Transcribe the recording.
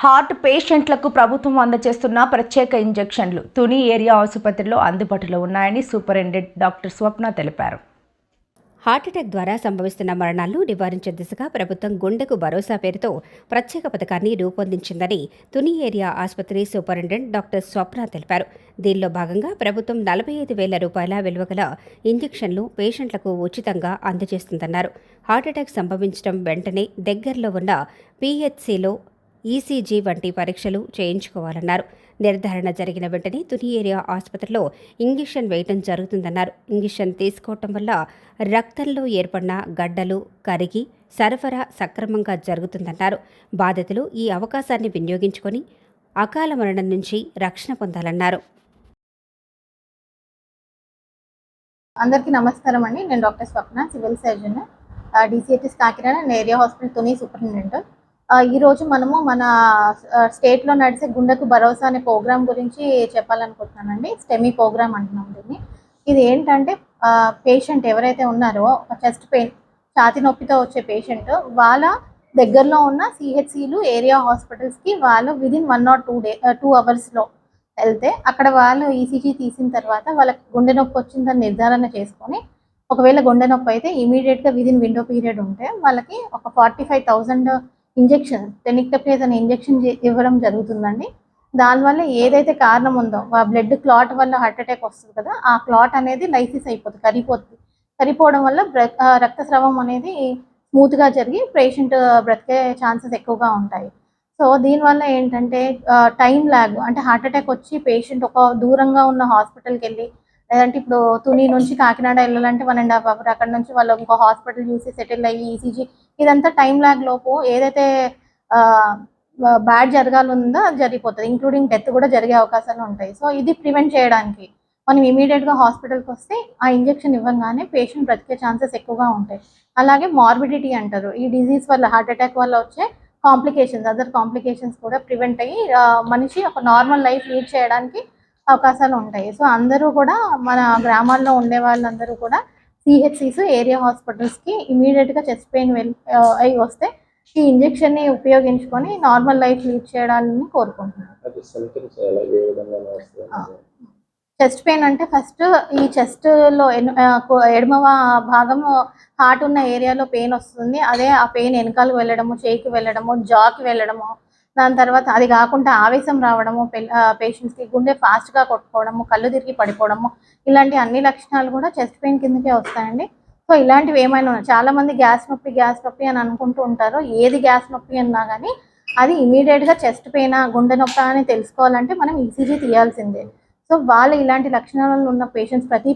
Heart పేషెంట్లకు ప్రభుత్వం అందజేస్తున్న ప్రత్యేక ఇంజెక్షన్లు తుని ఏరియా ఆసుపత్రిలో అందుబాటులో ఉన్నాయని సూపరింటెండెంట్ డాక్టర్ స్వప్న తెలిపారు. హార్ట్అటాక్ ద్వారా సంభవిస్తున్న మరణాలను నివారించే దిశగా ప్రభుత్వం గుండెకు భరోసా పేరుతో ప్రత్యేక పథకాన్ని రూపొందించిందని తుని ఏరియా ఆసుపత్రి సూపరింటెండెంట్ డాక్టర్ స్వప్న తెలిపారు. దీనిలో భాగంగా ప్రభుత్వం నలభై ఐదు వేల రూపాయల విలువగల ఇంజెక్షన్లు పేషెంట్లకు ఉచితంగా అందజేస్తుందన్నారు. హార్ట్అటాక్ సంభవించడం వెంటనే దగ్గరలో ఉన్న పీహెచ్సిలో ఈసీజీ వంటి పరీక్షలు చేయించుకోవాలన్నారు. నిర్ధారణ జరిగిన వెంటనే తుని ఏరియా ఆసుపత్రిలో ఇంజెక్షన్ వేయటం జరుగుతుందన్నారు. ఇంజెక్షన్ తీసుకోవటం వల్ల రక్తంలో ఏర్పడిన గడ్డలు కరిగి సరఫరా సక్రమంగా జరుగుతుందన్నారు. బాధితులు ఈ అవకాశాన్ని వినియోగించుకొని అకాల మరణం నుంచి రక్షణ పొందాలన్నారు. అందరికీ నమస్కారం అండి. నేను doctor Swapna civil surgeon DCHS Kakinada area hospital Tuni superintendent. ఈరోజు ఈ రోజు మనము మన స్టేట్లో లో నడిచే గుండెకు భరోసా అనే ప్రోగ్రామ్ గురించి చెప్పాలనుకుంటున్నానండి. స్టెమీ ప్రోగ్రామ్ అంటున్నాం దీన్ని. ఇది ఏంటంటే పేషెంట్ ఎవరైతే ఉన్నారో ఒక చెస్ట్ పెయిన్ ఛాతి నొప్పితో వచ్చే పేషెంట్ వాళ్ళ దగ్గరలో ఉన్న సిహెచ్సిలు ఏరియా హాస్పిటల్స్కి వాళ్ళు within one or two day two అవర్స్లో వెళ్తే అక్కడ వాళ్ళు ఈసీజీ తీసిన తర్వాత వాళ్ళకి గుండె నొప్పి వచ్చిందని నిర్ధారణ చేసుకొని ఒకవేళ గుండె నొప్పి అయితే ఇమీడియట్గా విదిన్ విండో పీరియడ్ ఉంటే వాళ్ళకి ఒక forty five thousand injection tenecteplase అనే ఇంజెక్షన్ ఇవ్వడం జరుగుతుందండి. దానివల్ల ఏదైతే కారణం ఉందో ఆ బ్లడ్ క్లాట్ వల్ల హార్ట్ అటాక్ వస్తుంది కదా ఆ క్లాట్ అనేది లైసిస్ అయిపోతుంది కరిగిపోతుంది. కరిగిపోవడం వల్ల రక్తస్రావం అనేది స్మూత్గా జరిగి పేషెంట్ బ్రతికే ఛాన్సెస్ ఎక్కువగా ఉంటాయి. సో దీనివల్ల ఏంటంటే టైం ల్యాగ్ అంటే హార్ట్ అటాక్ వచ్చి పేషెంట్ ఒక దూరంగా ఉన్న హాస్పిటల్కి వెళ్ళి లేదంటే ఇప్పుడు తుని నుంచి కాకినాడ వెళ్ళాలంటే వన్ అండ్ హాఫ్ అవర్ అక్కడ నుంచి వాళ్ళు ఇంకో హాస్పిటల్ చూసి సెటిల్ అయ్యి ఈసీజీ ఇదంతా టైం ల్యాగ్ లోపు ఏదైతే బ్యాడ్ జరగాలందో అది జరిగిపోతుంది ఇంక్లూడింగ్ డెత్ కూడా జరిగే అవకాశాలు ఉంటాయి. సో ఇది ప్రివెంట్ చేయడానికి. మనం ఇమీడియట్గా హాస్పిటల్కి వస్తే ఆ ఇంజెక్షన్ ఇవ్వగానే పేషెంట్ బ్రతికే ఛాన్సెస్ ఎక్కువగా ఉంటాయి. అలాగే మార్బిడిటీ అంటారు. ఈ డిజీజ్ వల్ల హార్ట్ అటాక్ వల్ల వచ్చే కాంప్లికేషన్స్ అదర్ కాంప్లికేషన్స్ కూడా ప్రివెంట్ అయ్యి మనిషి ఒక నార్మల్ లైఫ్ లీడ్ చేయడానికి అవకాశాలు ఉంటాయి. సో అందరూ కూడా మన గ్రామాల్లో ఉండే వాళ్ళందరూ కూడా సిహెచ్సిస్ ఏరియా హాస్పిటల్స్కి ఇమీడియట్గా చెస్ట్ పెయిన్ వెల్ అయి వస్తే ఈ ఇంజెక్షన్ని ఉపయోగించుకొని నార్మల్ లైఫ్ లీడ్ చేయడాన్ని కోరుకుంటున్నాను. చెస్ట్ పెయిన్ అంటే ఫస్ట్ ఈ చెస్ట్లో ఎన్- ఆ, కు- ఎడమ భాగం హార్ట్ ఉన్న ఏరియాలో పెయిన్ వస్తుంది. అదే ఆ పెయిన్ వెనకాలకు వెళ్ళడము చేయికి వెళ్ళడము జాకి వెళ్ళడము దాని తర్వాత అది కాకుండా ఆవేశం రావడము పేషెంట్స్కి గుండె ఫాస్ట్గా కొట్టుకోవడము కళ్ళు తిరిగి పడిపోవడము ఇలాంటి అన్ని లక్షణాలు కూడా చెస్ట్ పెయిన్ కిందకే వస్తాయండి. సో ఇలాంటివి ఏమైనా ఉన్నాయి చాలా మంది గ్యాస్ నొప్పి గ్యాస్ నొప్పి అని అనుకుంటూ ఉంటారు ఏది గ్యాస్ నొప్పి అన్నా కానీ అది ఇమీడియట్గా చెస్ట్ పెయిన్ గుండె నొప్పి అని తెలుసుకోవాలంటే మనం ఈసీజీ తీయాల్సిందే. సో వాళ్ళు ఇలాంటి లక్షణాలు ఉన్న పేషెంట్స్ ప్రతి